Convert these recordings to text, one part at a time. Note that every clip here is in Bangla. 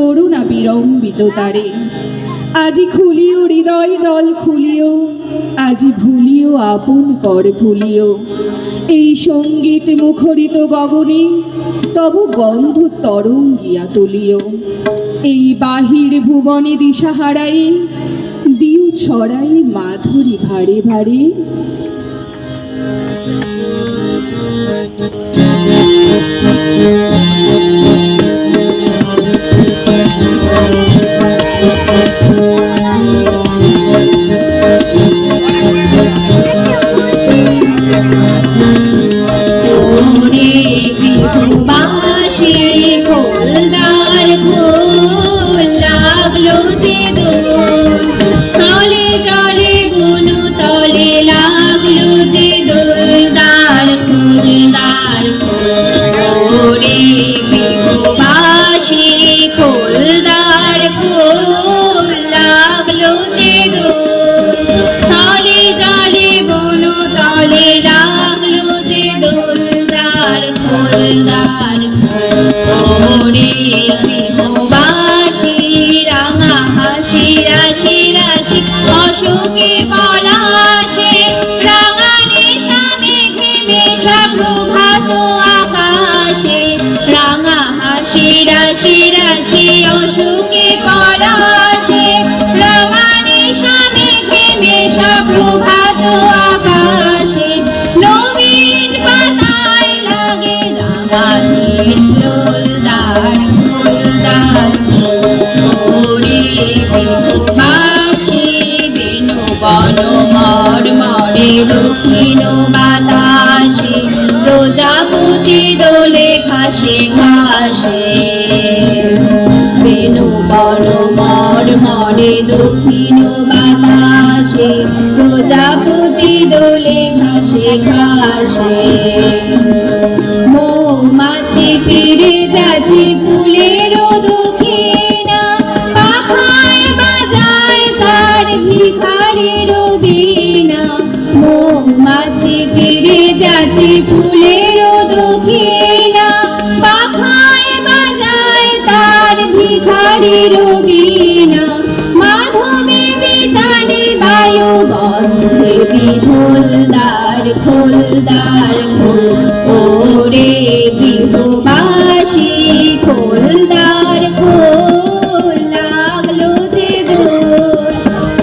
করুণা বিড়ম্বিত তারে। আজি খুলিও হৃদয় দল খুলিও, আজি ভুলিও আপন পর ভুলিও। এই সংগীত মুখরিত গগনে, তব গন্ধ তরঙ্গিয়া তুলিও। এই বাহির ভুবনে দিশা হারাই দিও ছড়াই মাধুরী ভারে ভারে। খোলদার খোল লাগল যে দোল তলে জলে বনু, তলে লাগল যে দোলদার খোলদার ওরে গৃহবাসী রাঙা হাসি, রাশি রাশি, অশোকে পলাশে প্রভাত আকাশে, নবীন পাতায় লাগে রাঙানি দোলদার ফুলদার বাসি বেনু বন মর দক্ষিণ বাতাসে, প্রজাপতি দোলে ঘাসে ঘাসে। ঘাসে মৌমাছি ফিরে যাচ্ছে ফুলের দক্ষিণা। পাখায় বাজায় তার ভিখারির ফুলের দক্ষিণা। পাখায় বাজায় তার ভিখারির ফুলদার খোল ওরে গৃহবাসী খোলদার খোল লাগল যে দোল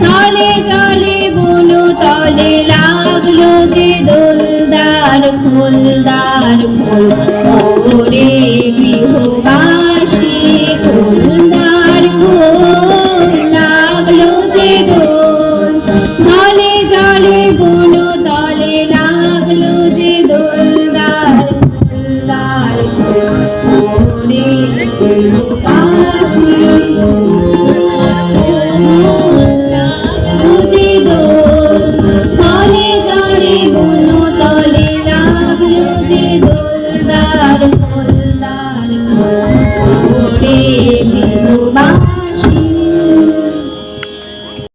তলে জলে বলো তলে লাগল যে দোলদার ফুলদার খোল Thank you.